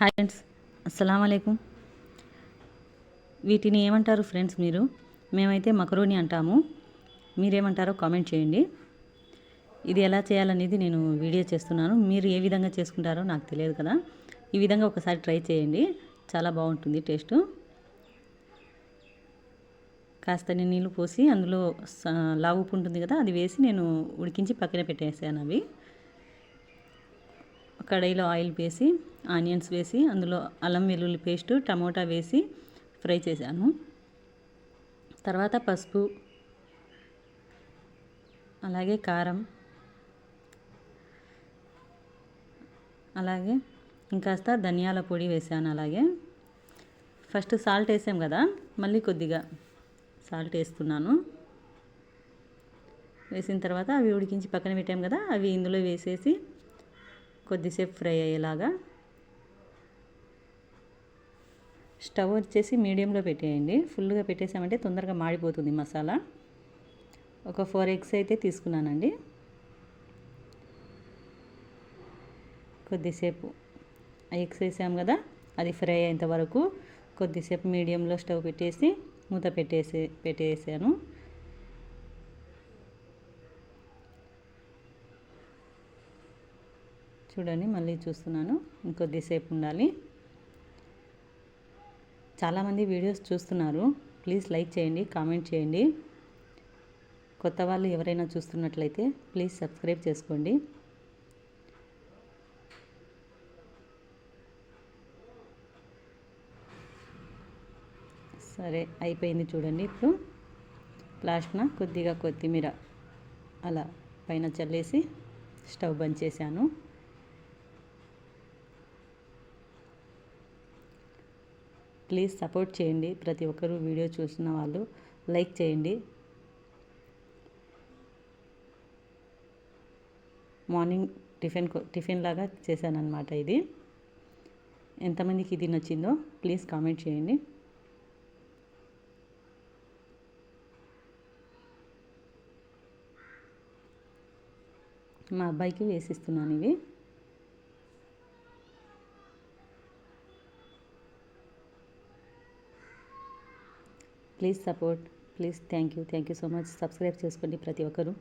Hi friends అస్సలం అయికం వీటిని ఏమంటారు ఫ్రెండ్స్ మీరు? మేమైతే మకరోని అంటాము. మీరేమంటారో కామెంట్ చేయండి. ఇది ఎలా చేయాలనేది నేను వీడియో చేస్తున్నాను. మీరు ఏ విధంగా చేసుకుంటారో నాకు తెలియదు కదా. ఈ విధంగా ఒకసారి ట్రై చేయండి. చాలా బాగుంటుంది టేస్ట్. కాస్త నీళ్ళు పోసి అందులో లావు ఉప్పు ఉంటుంది కదా అది వేసి నేను ఉడికించి పక్కన పెట్టేసాను అవి. కడాయిలో ఆయిల్ వేసి ఆనియన్స్ వేసి అందులో అల్లం వెల్లుల్లి పేస్ట్ టమోటా వేసి ఫ్రై చేశాను. తర్వాత పసుపు అలాగే కారం అలాగే ఇంకాస్త ధనియాల పొడి వేసాను అలాగే. ఫస్ట్ సాల్ట్ వేసాం కదా మళ్ళీ కొద్దిగా సాల్ట్ వేస్తున్నాను. వేసిన తర్వాత అవి ఉడికించి పక్కన పెట్టాం కదా అవి ఇందులో వేసేసి కొద్దిసేపు ఫ్రై అయ్యేలాగా స్టవ్ వచ్చేసి మీడియంలో పెట్టేయండి. ఫుల్గా పెట్టేసామంటే తొందరగా మాడిపోతుంది మసాలా. ఒక ఫోర్ ఎగ్స్ అయితే తీసుకున్నానండి. కొద్దిసేపు ఎగ్స్ వేసాం కదా అది ఫ్రై అయ్యేంత వరకు కొద్దిసేపు మీడియంలో స్టవ్ పెట్టేసి మూత పెట్టేసి పెట్టేసాను. చూడండి మళ్ళీ చూస్తున్నాను. ఇంకొద్దిసేపు ఉండాలి. చాలామంది వీడియోస్ చూస్తున్నారు. ప్లీజ్ లైక్ చేయండి కామెంట్ చేయండి. కొత్త వాళ్ళు ఎవరైనా చూస్తున్నట్లయితే ప్లీజ్ సబ్స్క్రైబ్ చేసుకోండి. సరే అయిపోయింది చూడండి ఇప్పుడు. లాస్ట్న కొద్దిగా కొత్తిమీర అలా పైన చల్లేసి స్టవ్ బంద్ చేశాను. ప్లీజ్ సపోర్ట్ చేయండి. ప్రతి ఒక్కరూ వీడియో చూసిన వాళ్ళు లైక్ చేయండి. మార్నింగ్ టిఫిన్ కో- టిఫిన్ లాగా చేశానన్నమాట ఇది. ఎంతమందికి ఇది నచ్చిందో ప్లీజ్ కామెంట్ చేయండి. మా అబ్బాయికి వేసిస్తున్నాను ఇవి. Please support please thank you thank you so much subscribe చేసుకోండి ప్రతి ఒక్కరూ.